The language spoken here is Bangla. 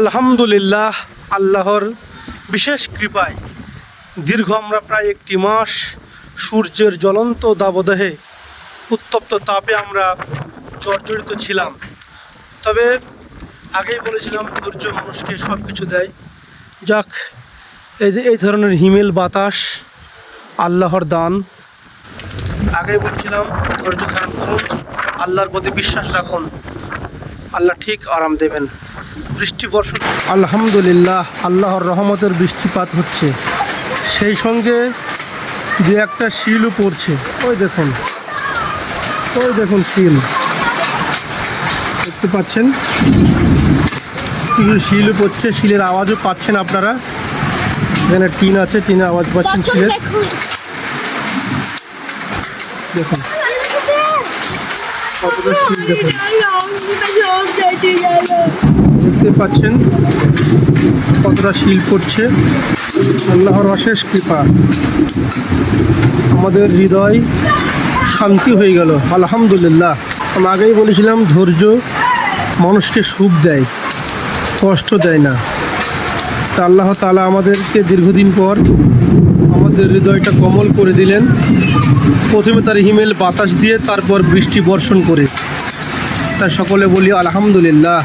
আলহামদুলিল্লাহ, আল্লাহর বিশেষ কৃপায় দীর্ঘ আমরা প্রায় একটি মাস সূর্যের জ্বলন্ত দাবদেহে উত্তপ্ত তাপে আমরা জর্জরিত ছিলাম। তবে আগেই বলেছিলাম, ধৈর্য মানুষকে সব কিছু দেয়। যাক, এই যে এই ধরনের হিমেল বাতাস, আল্লাহর দান। আগেই বলছিলাম, ধৈর্য ধারণ করুন, আল্লাহর প্রতি বিশ্বাস রাখুন। আল্লাহ ঠিক আরাম দেবেন। বৃষ্টি বর্ষণ আলহামদুলিল্লাহ আল্লাহর রহমতের বৃষ্টিপাত হচ্ছে সেই সঙ্গে যে একটা শিলও পড়ছে ওই দেখুন ওই দেখুন শিল দেখতে পাচ্ছেন কিছু শিলও পড়ছে শিলের আওয়াজও পাচ্ছেন আপনারা এখানে টিন আছে টিনের আওয়াজ পাচ্ছেন শিলের দেখুন কতটা শিল দেখুন দেখতে পাচ্ছেন কতটা শিল পড়ছে। আল্লাহর অশেষ কৃপা। আমাদের হৃদয় শান্তি হয়ে গেল। আলহামদুলিল্লাহ। আমি আগেই বলেছিলাম, ধৈর্য মানুষকে সুখ দেয়, কষ্ট দেয় না। তা আল্লাহ তালা আমাদেরকে দীর্ঘদিন পর আমাদের হৃদয়টা কমল করে দিলেন। প্রথমে তার হিমেল বাতাস দিয়ে, তারপর বৃষ্টি বর্ষণ করে। তাই সকলে বলি, আলহামদুলিল্লাহ।